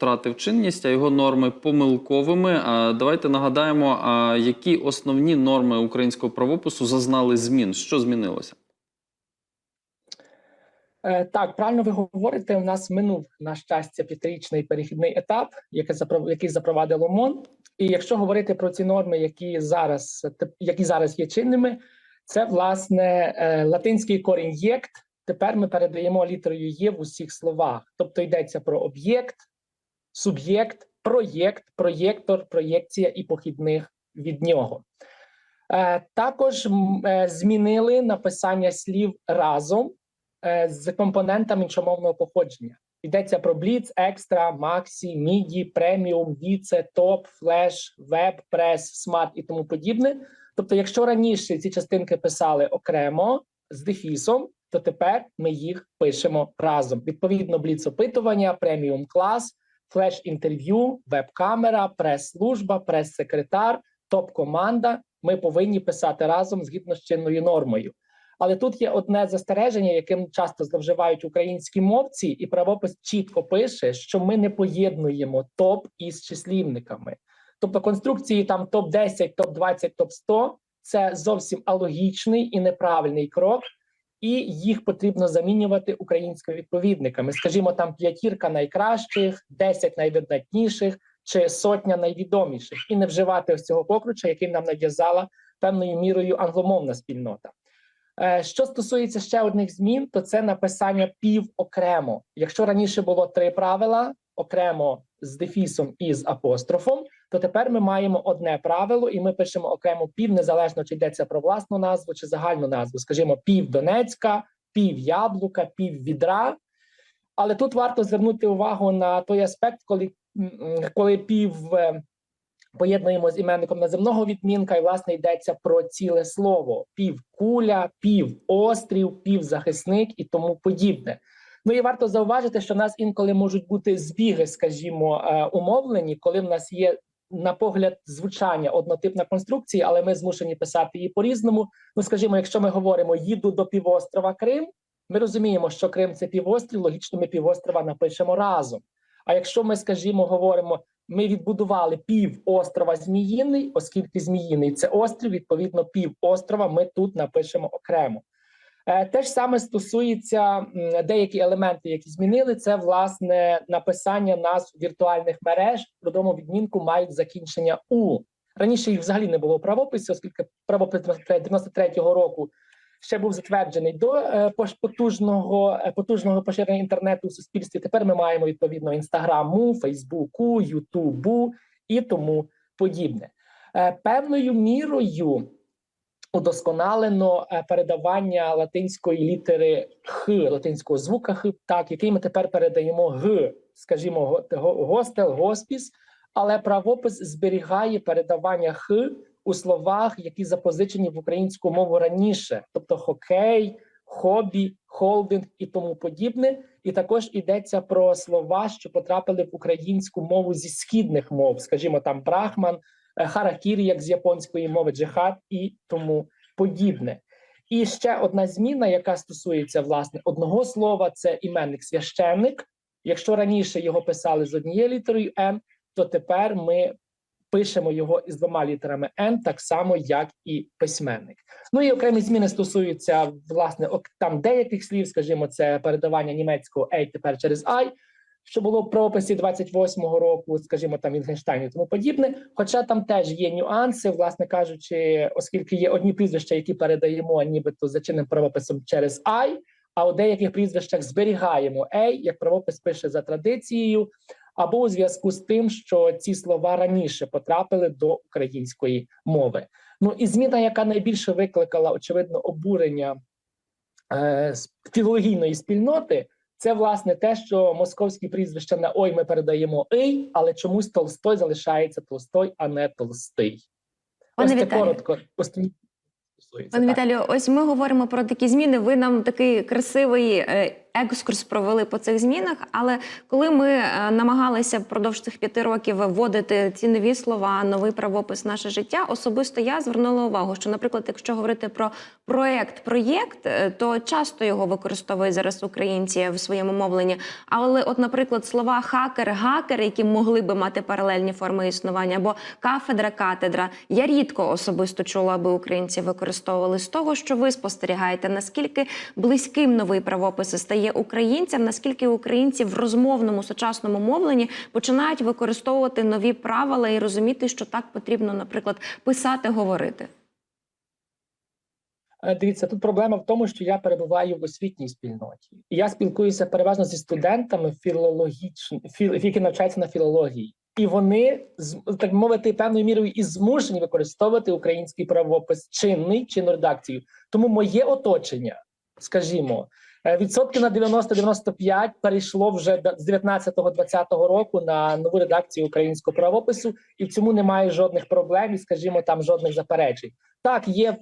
втратив чинність, а його норми помилковими. Давайте нагадаємо, які основні норми українського правопису зазнали змін. Що змінилося? Е, Так, правильно ви говорите. У нас минув на щастя п'ятирічний перехідний етап, який запро- який запровадило МОН. І якщо говорити про ці норми, які зараз які зараз є чинними, це власне е, латинський корінь єкт. Тепер ми передаємо літерою є в усіх словах. Тобто йдеться про об'єкт, суб'єкт, проєкт, проєктор, проєкція і похідних від нього. Е, Також е, змінили написання слів разом е, з компонентами іншомовного походження. Йдеться про Blitz, Екстра, Максі, Міді, Преміум, Віце, Топ, Флеш, Веб, Прес, Смарт і тому подібне. Тобто, якщо раніше ці частинки писали окремо з дефісом, то тепер ми їх пишемо разом. Відповідно, Blitz опитування, преміум клас, флеш інтерв'ю, веб-камера, прес-служба, прес-секретар, топ-команда. Ми повинні писати разом згідно з чинною нормою. Але тут є одне застереження, яким часто зловживають українські мовці, і правопис чітко пише, що ми не поєднуємо топ із числівниками. Тобто конструкції там топ 10 топ 20 топ 100 це зовсім алогічний і неправильний крок, і їх потрібно замінювати українськими відповідниками. Скажімо, там п'ятірка найкращих, 10 найвидатніших чи сотня найвідоміших, і не вживати ось цього покруча, який нам нав'язала певною мірою англомовна спільнота. Е, Що стосується ще одних змін, то це написання пів окремо. Якщо раніше було три правила окремо з дефісом і з апострофом, то тепер ми маємо одне правило, і ми пишемо окремо пів, незалежно чи йдеться про власну назву чи загальну назву. Скажімо, пів Донецька, пів яблука, пів відра. Але тут варто звернути увагу на той аспект, коли, коли пів е, поєднуємо з іменником наземного відмінка, і власне йдеться про ціле слово: півкуля, півострів, півзахисник і тому подібне. Ну і варто зауважити, що в нас інколи можуть бути збіги, скажімо, е, умовлені, коли в нас є на погляд звучання однотипна конструкція, але ми змушені писати її по-різному. Ну, скажімо, якщо ми говоримо їду до півострова Крим, ми розуміємо, що Крим це півострів, логічно ми півострова напишемо разом. А якщо ми, скажімо, говоримо, ми відбудували пів острова Зміїний, оскільки Зміїний це острів, відповідно, пів острова ми тут напишемо окремо. Е, Те ж саме стосується деякі елементи, які змінили, це власне написання назв віртуальних мереж. В родовому відмінку мають закінчення у раніше їх взагалі не було в правописі, оскільки правопис 93-го року ще був затверджений до е, потужного е, потужного поширення інтернету у суспільстві. Тепер ми маємо відповідно інстаграму, Фейсбуку, Ютубу і тому подібне. Певною мірою удосконалено е, передавання латинської літери х, латинського звука х, так який ми тепер передаємо г, скажімо, го- го- гостел, госпіс, але правопис зберігає передавання х у словах, які запозичені в українську мову раніше, тобто хокей, хобі, холдинг і тому подібне. І також йдеться про слова, що потрапили в українську мову зі східних мов, скажімо, там брахман, харакірі, як з японської мови, джихад і тому подібне. І ще одна зміна, яка стосується власне одного слова, це іменник священник. Якщо раніше його писали з однією літерою Н, то тепер ми пишемо його із двома літерами Н, так само, як і письменник. Ну і окремі зміни стосуються власне там деяких слів, скажімо, це передавання німецького «ей» тепер через «ай», що було в правописі 28-го року, скажімо, там Вінгенштайн і тому подібне. Хоча там теж є нюанси, власне кажучи, оскільки є одні прізвища, які передаємо нібито за чинним правописом через «ай», а у деяких прізвищах зберігаємо «ей», як правопис пише за традицією, або у зв'язку з тим, що ці слова раніше потрапили до української мови. Ну і зміна, яка найбільше викликала очевидно обурення е, філологійної спільноти, це власне те, що московські прізвища на ой ми передаємо ий, але чомусь Толстой залишається Толстой, а не Толстий. Пане Ось це Віталію. коротко. Пане. Віталію, ось ми говоримо про такі зміни. Ви нам такий красивий е, екскурс провели по цих змінах. Але коли ми е, намагалися впродовж цих п'яти років вводити ці нові слова, новий правопис наше життя, особисто я звернула увагу, що, наприклад, якщо говорити про проект, проєкт, е, то часто його використовують зараз українці в своєму мовленні. Але, от, наприклад, слова хакер, гакер, які могли би мати паралельні форми існування, або кафедра, катедра, я рідко особисто чула, аби українці використовували з того, що ви спостерігаєте, наскільки близьким новий правопис стає українцям, наскільки українці в розмовному сучасному мовленні починають використовувати нові правила і розуміти, що так потрібно, наприклад, писати, говорити. Е, Дивіться, тут проблема в тому, що я перебуваю в освітній спільноті. Я спілкуюся переважно зі студентами філологічно, філ, які навчаються на філології, і вони так мовити певною мірою і змушені використовувати український правопис чинний чинну редакцію. Тому моє оточення, скажімо, відсотки на 90-95 перейшло вже з 19-20 року на нову редакцію українського правопису, і в цьому немає жодних проблем, і скажімо, там жодних заперечень. Так, є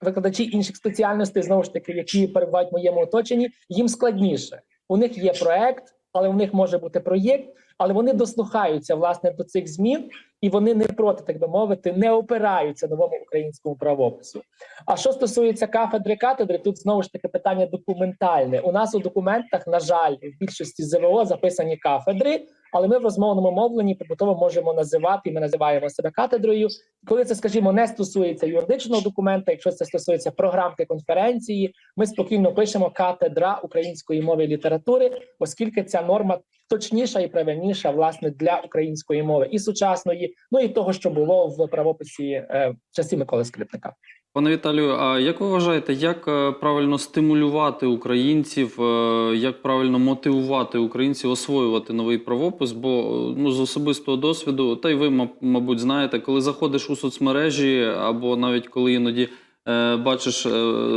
викладачі інших спеціальностей, знову ж таки, які перебувають в моєму оточенні, їм складніше. У них є проект, але у них може бути проєкт, але вони дослухаються власне до цих змін, і вони не проти, так би мовити, не опираються новому українському правопису. А що стосується кафедри катедри, тут знову ж таки питання документальне. У нас у документах, на жаль, в більшості ЗВО записані кафедри, але ми в розмовному мовленні побутово можемо називати, і ми називаємо себе катедрою. Коли це, скажімо, не стосується юридичного документа, якщо це стосується програмки конференції, ми спокійно пишемо катедра української мови і літератури, оскільки ця норма точніша і правильніша власне для української мови і сучасної, ну і того, що було в правописі е, в часі Миколи Скрипника. Пане Віталію, а як ви вважаєте, як е, правильно стимулювати українців, е, як правильно мотивувати українців освоювати новий правопис? Бо е, ну з особистого досвіду, та й ви, мабуть, знаєте, коли заходиш у соцмережі, або навіть коли іноді е, бачиш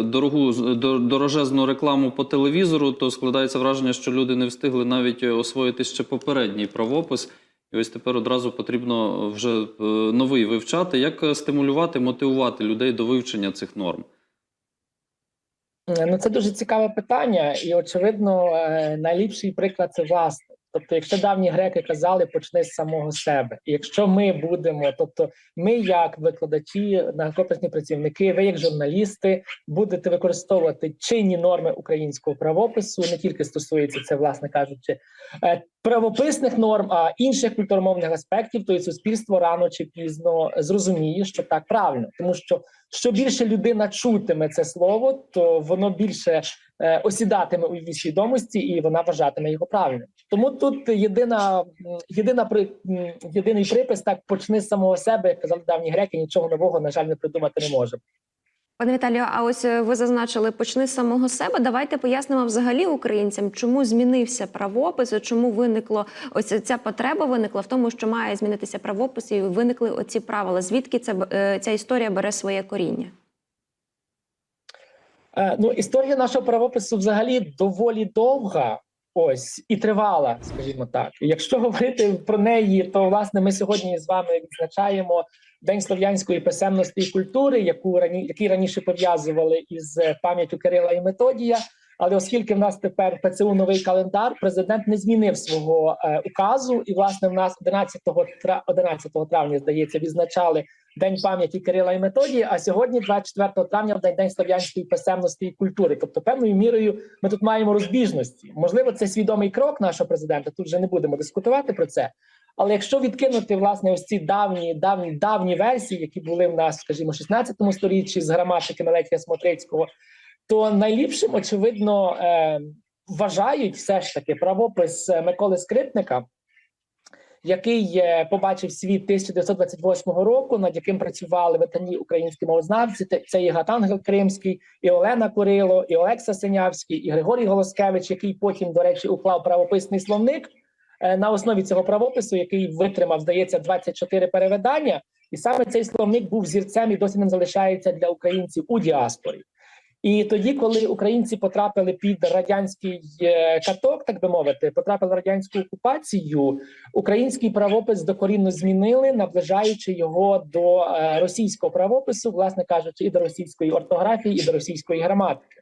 дорогу дорожезну рекламу по телевізору, то складається враження, що люди не встигли навіть освоїти ще попередній правопис. І ось тепер одразу потрібно вже е, новий вивчати. Як е, стимулювати, мотивувати людей до вивчення цих норм? Ну, це дуже цікаве питання, і очевидно, е, найліпший приклад це власник. Тобто, якщо давні греки казали, почни з самого себе. І якщо ми будемо, тобто ми, як викладачі, науково-працівні працівники, ви як журналісти, будете використовувати чинні норми українського правопису, не тільки стосується це, власне кажучи, е, правописних норм, а інших культурмовних аспектів, то і суспільство рано чи пізно зрозуміє, що так правильно, тому що що більше людина чутиме це слово, то воно більше е, осідатиме у свідомості, і вона вважатиме його правильним. Тому тут єдина єдина при єдиний припис так почни з самого себе, як казали давні греки, нічого нового на жаль не придумати не можемо. Пане Віталію, а ось е, ви зазначили, почни з самого себе. Давайте пояснимо взагалі українцям, чому змінився правопис, чому виникло ось ця потреба виникла в тому, що має змінитися правопис, і виникли оці правила. Звідки це е, ця історія бере своє коріння? Е, Ну, історія нашого правопису взагалі доволі довга. Ось і тривала, скажімо так. Якщо говорити про неї, то власне ми сьогодні з вами відзначаємо День слов'янської писемності і культури, яку рані, який раніше пов'язували із пам'яттю Кирила і Методія. Але оскільки в нас тепер ПЦУ новий календар, президент не змінив свого е, указу, і власне в нас 11 тра- 11 травня здається відзначали День пам'яті Кирила і Методії. А сьогодні, 24 травня, в день День слов'янської писемності і культури. Тобто, певною мірою ми тут маємо розбіжності. Можливо, це свідомий крок нашого президента. Тут вже не будемо дискутувати про це. Але якщо відкинути власне ось ці давні, давні, давні версії, які були в нас, скажімо, 16 сторіччі з граматики Мелетія Смотрицького, то найліпшим, очевидно, е, вважають все ж таки правопис е, Миколи Скрипника, який е, побачив світ 1928 року, над яким працювали ветерні українські мовознавці. Це і Гатангел Кримський, і Олена Курило, і Олекса Синявський, і Григорій Голоскевич, який потім, до речі, уклав правописний словник на основі цього правопису, який витримав, здається, 24 перевидання. І саме цей словник був зірцем і досі ним залишається для українців у діаспорі. І тоді, коли українці потрапили під радянський е, каток, так би мовити, потрапили в радянську окупацію, український правопис докорінно змінили, наближаючи його до е, російського правопису, власне кажучи, і до російської ортографії, і до російської граматики.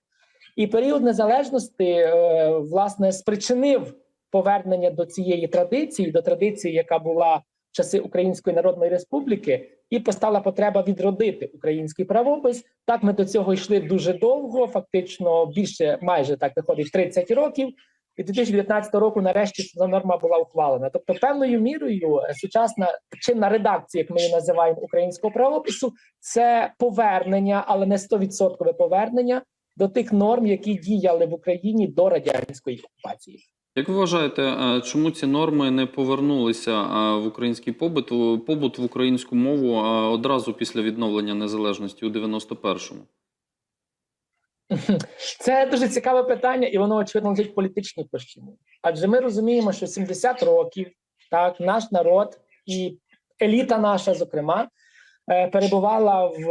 І період незалежності е, власне спричинив повернення до цієї традиції, до традиції, яка була часи Української Народної Республіки, і постала потреба відродити український правопис. Так ми до цього йшли дуже довго, фактично більше майже так виходить 30 років. І 2019 року, нарешті, ця норма була ухвалена. Тобто, певною мірою, е, сучасна чинна редакція, як ми її називаємо українського правопису, це повернення, але не 100% повернення до тих норм, які діяли в Україні до радянської окупації. Як ви вважаєте, е, чому ці норми не повернулися е, в український побут, побут в українську мову е, одразу після відновлення незалежності у 91-му? Це дуже цікаве питання, і воно очевидно лежить в політичній. Адже ми розуміємо, що 70 років так наш народ і еліта наша, зокрема, перебувала в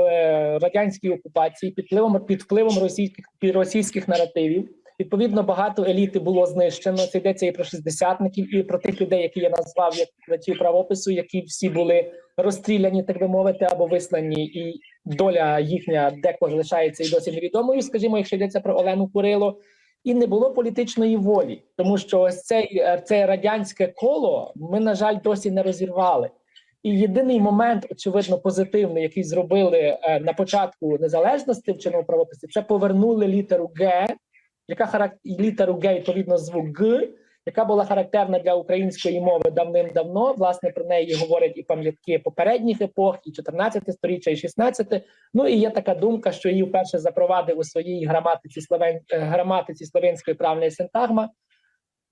радянській окупації під впливом під впливом російських російських наративів. Відповідно, багато еліти було знищено. Це йдеться і про шістдесятників, і про тих людей, які я назвав як викладачів правопису, які всі були розстріляні, так би мовити, або вислані, і доля їхня деколи залишається і досі невідомою. Скажімо, якщо йдеться про Олену Курило, і не було політичної волі, тому що ось цей це радянське коло ми, на жаль, досі не розірвали. І єдиний момент, очевидно, позитивний, який зробили е, на початку незалежності в чинному правописі, це повернули літеру Г, яка характер... літеру Г відповідно звук Г, яка була характерна для української мови давним-давно. Власне про неї говорять і пам'ятки попередніх епох, і 14 сторіччя, і 16. Ну і є така думка, що її вперше запровадив у своїй граматиці словен... е, граматиці словенської правної синтагма.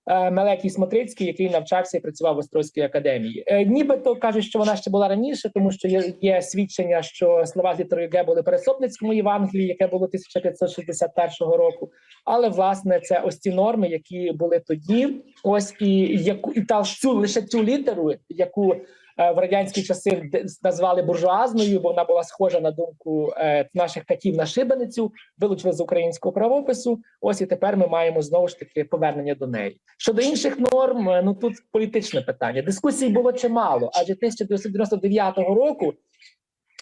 Е, Мелекій Смотрицький, який навчався і працював в Острозькій академії, Е, нібито кажуть, що вона ще була раніше, тому що є, свідчення, що слова з літерою Г були Пересопницькому Євангелії, яке було 1561 року. Але власне це ось ці норми, які були тоді. Ось і яку і та цю лише цю літеру, яку в радянські часи назвали буржуазною, бо вона була схожа на думку е, наших катів на шибеницю, вилучили з українського правопису. Ось і тепер ми маємо знову ж таки повернення до неї. Щодо інших норм, е, ну тут політичне питання. Дискусій було чимало, адже 1999 року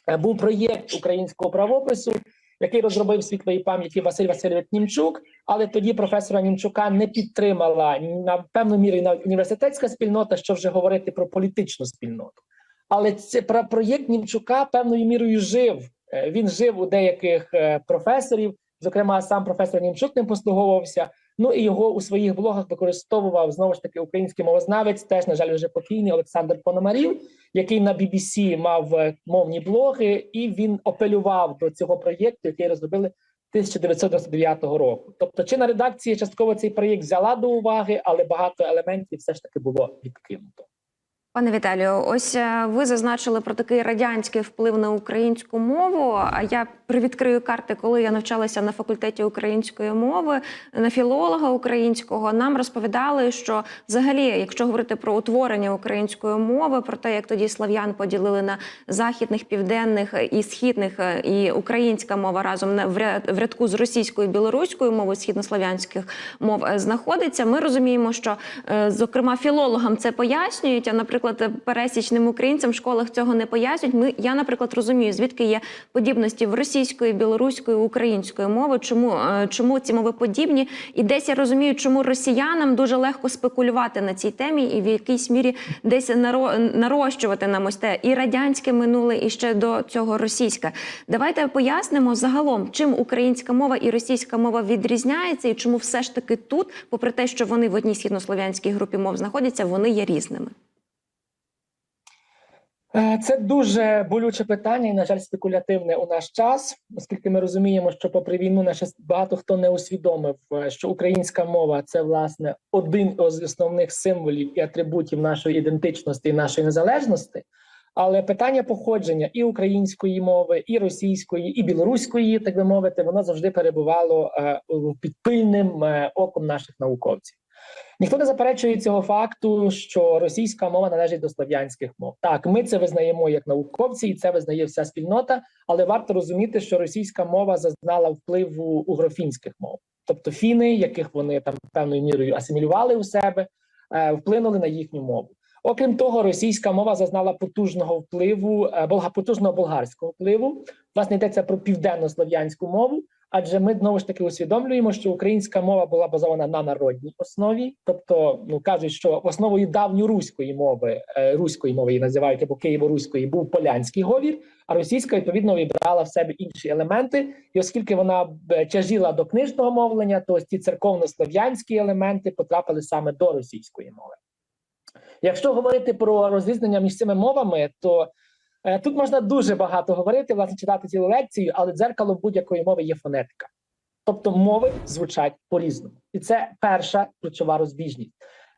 е, був проєкт українського правопису, який розробив світлої пам'яті Василь Васильович Німчук. Але тоді професора Німчука не підтримала на певну міру навіть університетська спільнота, що вже говорити про політичну спільноту. Але це про проєкт Німчука певною мірою жив. Е, Він жив у деяких е, професорів, зокрема, сам професор Німчук ним послуговувався. Ну і його у своїх блогах використовував знову ж таки український мовознавець, теж на жаль, вже покійний Олександр Пономарів, який на BBC мав е, мовні блоги, і він апелював до цього проєкту, який розробили 1999 року. Тобто, чинна редакція частково цей проєкт взяла до уваги, але багато елементів все ж таки було відкинуто. Пане Віталію, ось е, ви зазначили про такий радянський вплив на українську мову. А я привідкрию карти, коли я навчалася на факультеті української мови, на філолога українського. Нам розповідали, що взагалі, якщо говорити про утворення української мови, про те, як тоді слав'ян поділили на західних, південних і східних, е, і українська мова разом в рядку з російською і білоруською мовою східнослов'янських мов е, знаходиться. Ми розуміємо, що зокрема філологам це пояснюють. А наприклад, пересічним українцям в школах цього не пояснюють. Ми я, наприклад, розумію, звідки є подібності в російської, білоруської, української мови. Чому е, чому ці мови подібні? І десь я розумію, чому росіянам дуже легко спекулювати на цій темі, і в якійсь мірі десь наро- нарощувати нам ось те і радянське минуле, і ще до цього російське. Давайте пояснимо загалом, чим українська мова і російська мова відрізняється, і чому все ж таки тут, попри те, що вони в одній східнослов'янській групі мов знаходяться, вони є різними. Е, Це дуже болюче питання, і на жаль, спекулятивне у наш час, оскільки ми розуміємо, що попри війну наше багато хто не усвідомив, е, що українська мова це власне один з основних символів і атрибутів нашої ідентичності і нашої незалежності. Але питання походження і української мови, і російської, і білоруської, так би мовити, воно завжди перебувало е, під пильним оком наших науковців. Ніхто не заперечує цього факту, що російська мова належить до слов'янських мов. Так, ми це визнаємо як науковці, і це визнає вся спільнота. Але варто розуміти, що російська мова зазнала впливу угрофінських мов, тобто фіни, яких вони там певною мірою асимілювали у себе, е, вплинули на їхню мову. Окрім того, російська мова зазнала потужного впливу, е, потужного болгарського впливу. Власне йдеться про південно-слов'янську мову. Адже ми знову ж таки усвідомлюємо, що українська мова була базована на народній основі, тобто ну кажуть, що основою давньоруської мови е, руської мови її називають або києво-руської був полянський говір, а російська відповідно вибрала в себе інші елементи. І оскільки вона тяжіла до книжного мовлення, то ці церковно-слов'янські елементи потрапили саме до російської мови. Якщо говорити про розрізнення між цими мовами, то е, тут можна дуже багато говорити, власне, читати цілу лекцію, але дзеркало будь-якої мови є фонетика. Тобто мови звучать по-різному. І це перша ключова розбіжність.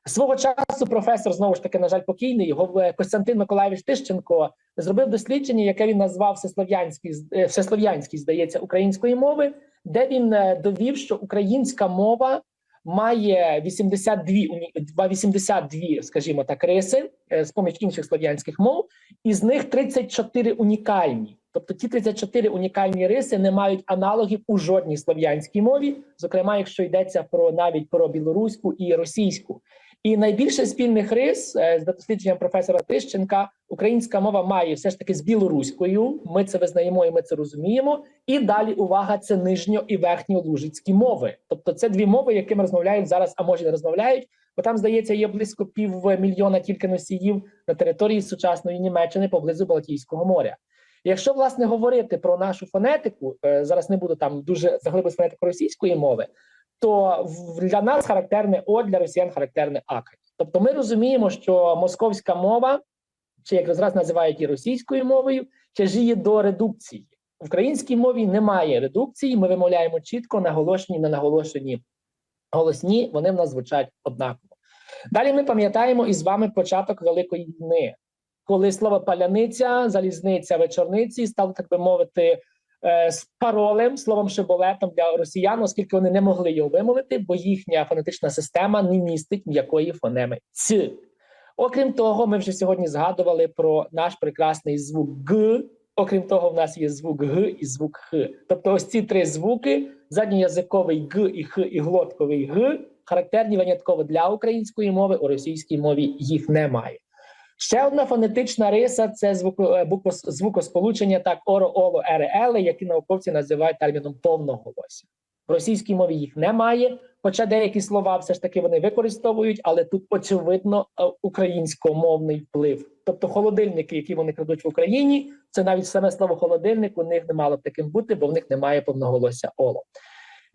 Свого часу професор, знову ж таки, на жаль, покійний, його е, Костянтин Миколаївич Тищенко зробив дослідження, яке він назвав всеслов'янський, е, всеслов'янський, здається, української мови, де він е, довів, що українська мова має 82, уні- 82, скажімо так, риси е, з поміж інших слов'янських мов, із них 34 унікальні. Тобто ті 34 унікальні риси не мають аналогів у жодній слов'янській мові, зокрема, якщо йдеться про навіть про білоруську і російську. І найбільше спільних рис е, з дослідженням професора Тищенка українська мова має все ж таки з білоруською. Ми це визнаємо і ми це розуміємо. І далі увага це нижньо і верхньолужицькі мови. Тобто це дві мови, якими розмовляють зараз, а може не розмовляють. Бо там здається є близько півмільйона тільки носіїв на території сучасної Німеччини поблизу Балтійського моря. Якщо власне говорити про нашу фонетику, е, зараз не буду там дуже заглибити фонетику російської мови, то для нас характерне О, для росіян характерне АК. Тобто ми розуміємо, що московська мова, чи як зараз називають і російською мовою, тяжіє до редукції. В українській мові немає редукції, ми вимовляємо чітко наголошені, не наголошені голосні, вони в нас звучать однаково. Далі ми пам'ятаємо із вами початок Великої війни, коли слово паляниця, залізниця, вечорниці стало, так би мовити, з паролем, словом шиболетом для росіян, оскільки вони не могли його вимовити, бо їхня фонетична система не містить м'якої фонеми ц. Окрім того, ми вже сьогодні згадували про наш прекрасний звук г. Окрім того, в нас є звук г і звук х. Тобто, ось ці три звуки: задньоязиковий г і х, і глотковий г, характерні винятково для української мови, у російській мові їх немає. Ще одна фонетична риса це е, звукосполучення, так оро, оло, ере, які науковці називають терміном повноголосся. В російській мові їх немає, хоча деякі слова все ж таки вони використовують, але тут очевидно е, українськомовний вплив. Тобто холодильники, які вони крадуть в Україні, це навіть саме слово холодильник у них не мало б таким бути, бо в них немає повноголосся оло.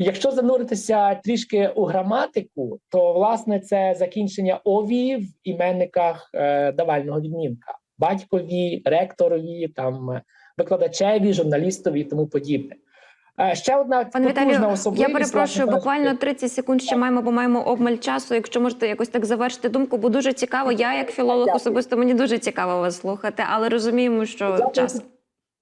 Якщо зануритися трішки у граматику, то власне це закінчення овії в іменниках е, давального відмінка, батькові, ректорові, там викладачеві, журналістові і тому подібне. Е, ще одна Пане Віталію, особливість. я перепрошую, власне, буквально 30 секунд ще маємо, бо маємо обмаль часу. Якщо можете якось так завершити думку, бо дуже цікаво. Я, як філолог, особисто мені дуже цікаво вас слухати, але розуміємо, що Дякую. час.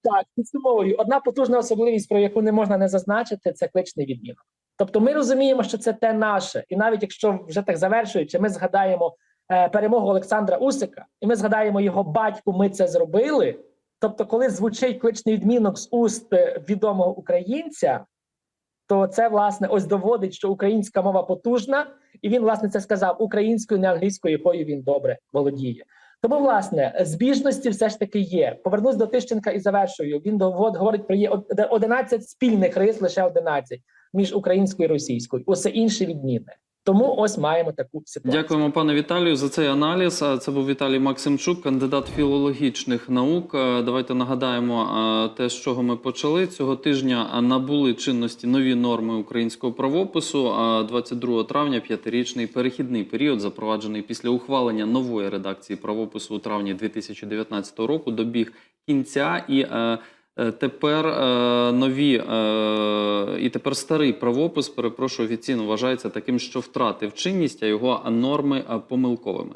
Так, підсумовую. Одна потужна особливість, про яку не можна не зазначити, це кличний відмінок. Тобто, ми розуміємо, що це те наше, і навіть якщо вже так завершуючи, ми згадаємо е, перемогу Олександра Усика, і ми згадаємо його батьку. Ми це зробили. Тобто, коли звучить кличний відмінок з уст е, відомого українця, то це власне ось доводить, що українська мова потужна, і він власне це сказав українською, не англійською, якою він добре володіє. Тому, власне, збіжності все ж таки є. Повернусь до Тищенка і завершую. Він говорить про є од- 11 спільних рис, лише 11 між українською і російською. Усе інше відмінне. Тому ось маємо таку ситуацію. Дякуємо, пане Віталію, за цей аналіз. Це був Віталій Максимчук, кандидат філологічних наук. Е, Давайте нагадаємо е, те, з чого ми почали. Цього тижня е, набули чинності нові норми українського правопису. А 22 травня п'ятирічний перехідний період, запроваджений після ухвалення нової редакції правопису у травні 2019 року, добіг кінця і. Е, Тепер е, нові е, і тепер старий правопис, перепрошую, офіційно вважається таким, що втратив чинність, а його норми помилковими.